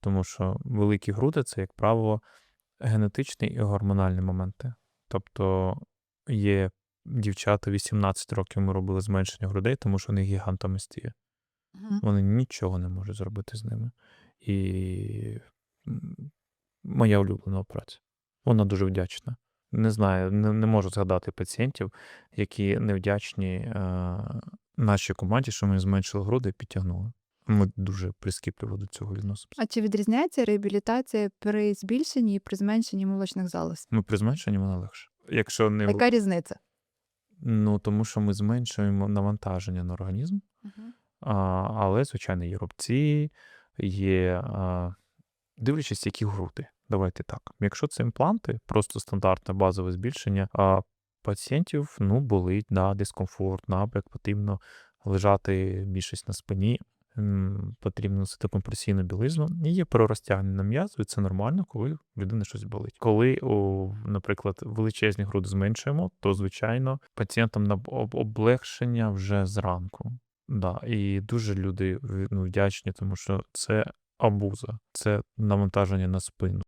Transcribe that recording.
Тому що великі груди це, як правило, генетичні і гормональні моменти. Тобто є дівчата 18 років ми робили зменшення грудей, тому що вони гігантомістії. Мгм. Вони нічого не можуть зробити з ними. І моя улюблена праця. Вона дуже вдячна. Не знаю, не, не можу згадати пацієнтів, які невдячні е, нашій команді, що ми зменшили груди і підтягнули. Ми дуже прискіпливо до цього відносимося. А чи відрізняється реабілітація при збільшенні і при зменшенні молочних залоз? Ми при зменшенні вона легше. Якщо не Яка різниця? ну тому, що ми зменшуємо навантаження на організм, а, але, звичайно, є рубці, є а, дивлячись, які груди. Давайте так. Якщо це імпланти, просто стандартне базове збільшення, а пацієнтів ну, болить, да, дискомфорт, набряк, потрібно лежати більшість на спині, потрібно носити компресійну білизну. І є пророзтягнення м'язу, і це нормально, коли в людини щось болить. Коли, наприклад, величезні груди зменшуємо, то звичайно пацієнтам на облегшення вже зранку. Да, і дуже люди ну, вдячні, тому що це абуза, це навантаження на спину.